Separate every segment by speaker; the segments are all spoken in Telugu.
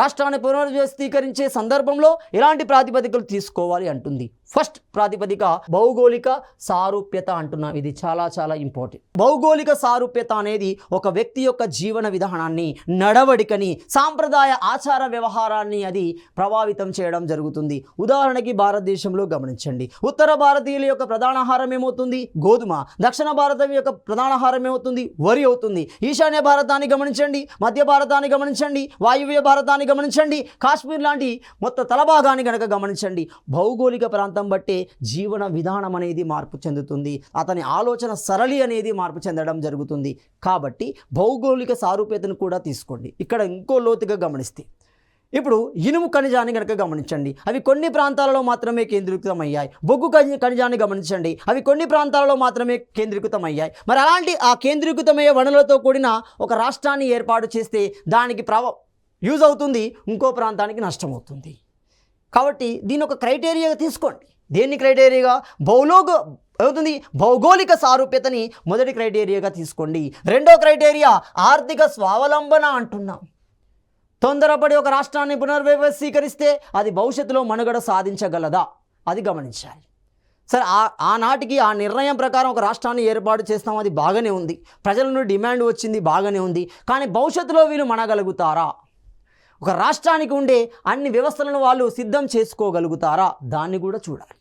Speaker 1: రాష్ట్రాన్ని పునర్వ్యవస్థీకరించే సందర్భంలో ఎలాంటి ప్రాతిపదికలు తీసుకోవాలి అంటుంది. ఫస్ట్ ప్రాతిపదిక భౌగోళిక సారూప్యత అంటున్నాం. ఇది చాలా చాలా ఇంపార్టెంట్. భౌగోళిక సారూప్యత అనేది ఒక వ్యక్తి యొక్క జీవన విధానాన్ని నడవడికని సాంప్రదాయ ఆచార వ్యవహారాన్ని అది ప్రభావితం చేయడం జరుగుతుంది. ఉదాహరణకి భారతదేశంలో గమనించండి. ఉత్తర భారతీయుల యొక్క ప్రధాన ఆహారం ఏమవుతుంది? గోధుమ. దక్షిణ భారతం యొక్క ప్రధాన ఆహారం ఏమవుతుంది? వరి అవుతుంది. ఈశాన్య భారతాన్ని గమనించండి. మధ్య భారతాన్ని గమనించండి. వాయువ్య భారతాన్ని గమనించండి. కాశ్మీర్ లాంటి మొత్తం తలభాగాన్ని గనక గమనించండి. భౌగోళిక ప్రాంతం బట్టే జీవన విధానం అనేది మార్పు చెందుతుంది. అతని ఆలోచన సరళి అనేది మార్పు చెందడం జరుగుతుంది. కాబట్టి భౌగోళిక సారూప్యతను కూడా తీసుకోండి. ఇక్కడ ఇంకో లోతుగా గమనిస్తే ఇప్పుడు ఇనుము ఖనిజాన్ని కనుక గమనించండి. అవి కొన్ని ప్రాంతాలలో మాత్రమే కేంద్రీకృతమయ్యాయి. బొగ్గు ఖని ఖనిజాన్ని గమనించండి. అవి కొన్ని ప్రాంతాలలో మాత్రమే కేంద్రీకృతమయ్యాయి. మరి అలాంటి ఆ కేంద్రీకృతమయ్యే వనరులతో కూడిన ఒక రాష్ట్రాన్ని ఏర్పాటు చేస్తే దానికి ప్రవ యూజ్ అవుతుంది ఇంకో ప్రాంతానికి నష్టం అవుతుంది. కాబట్టి దీని ఒక క్రైటీరియాగా తీసుకోండి. దేన్ని క్రైటీరియాగా? భౌలోగ అవుతుంది భౌగోళిక సారూప్యతని మొదటి క్రైటీరియాగా తీసుకోండి. రెండో క్రైటీరియా ఆర్థిక స్వావలంబన అంటున్నాం. తొందరపడి ఒక రాష్ట్రాన్ని పునర్వ్యవస్థీకరిస్తే అది భవిష్యత్తులో మనుగడ సాధించగలదా? అది గమనించాలి. సరే ఆ ఆనాటికి ఆ నిర్ణయం ప్రకారం ఒక రాష్ట్రాన్ని ఏర్పాటు చేస్తాం అది బాగానే ఉంది. ప్రజల నుండి డిమాండ్ వచ్చింది బాగానే ఉంది. కానీ భవిష్యత్తులో వీళ్ళు మనగలుగుతారా ఒక రాష్ట్రానికి ఉండే అన్ని వ్యవస్థలను వాళ్ళు సిద్ధం చేసుకోగలుగుతారా? దాన్ని కూడా చూడాలి.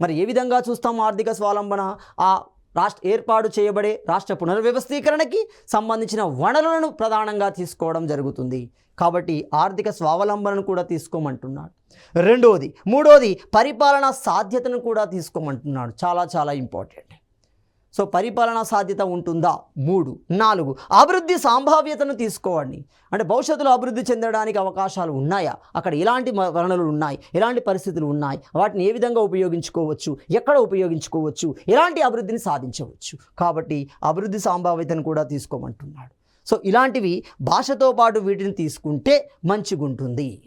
Speaker 1: మరి ఏ విధంగా చూస్తాం ఆర్థిక స్వావలంబన ఆ రాష్ట్ర ఏర్పాటు చేయబడే రాష్ట్ర పునర్వ్యవస్థీకరణకి సంబంధించిన వనరులను ప్రధానంగా తీసుకోవడం జరుగుతుంది. కాబట్టి ఆర్థిక స్వావలంబనను కూడా తీసుకోమంటున్నాడు. రెండోది మూడోది పరిపాలనా సాధ్యతను కూడా తీసుకోమంటున్నాడు. చాలా చాలా ఇంపార్టెంట్. సో పరిపాలనా సాధ్యత ఉంటుందా? మూడు. నాలుగు. అభివృద్ధి సంభావ్యతను తీసుకోండి. అంటే భవిష్యత్తులో అభివృద్ధి చెందడానికి అవకాశాలు ఉన్నాయా? అక్కడ ఎలాంటి మ- వనరులు ఉన్నాయి? ఎలాంటి పరిస్థితులు ఉన్నాయి? వాటిని ఏ విధంగా ఉపయోగించుకోవచ్చు? ఎక్కడ ఉపయోగించుకోవచ్చు? ఎలాంటి అభివృద్ధిని సాధించవచ్చు? కాబట్టి అభివృద్ధి సంభావ్యతను కూడా తీసుకోమంటున్నాడు. సో ఇలాంటివి భాషతో పాటు వీటిని తీసుకుంటే మంచిగుంటుంది.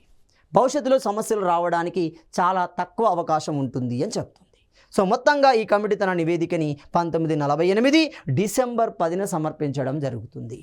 Speaker 1: భవిష్యత్తులో సమస్యలు రావడానికి చాలా తక్కువ అవకాశం ఉంటుంది అని చెప్తుంది సో మొత్తంగా ఈ కమిటీ తన నివేదికని పంతొమ్మిది నలభై ఎనిమిది డిసెంబర్ పదిన సమర్పించడం జరుగుతుంది.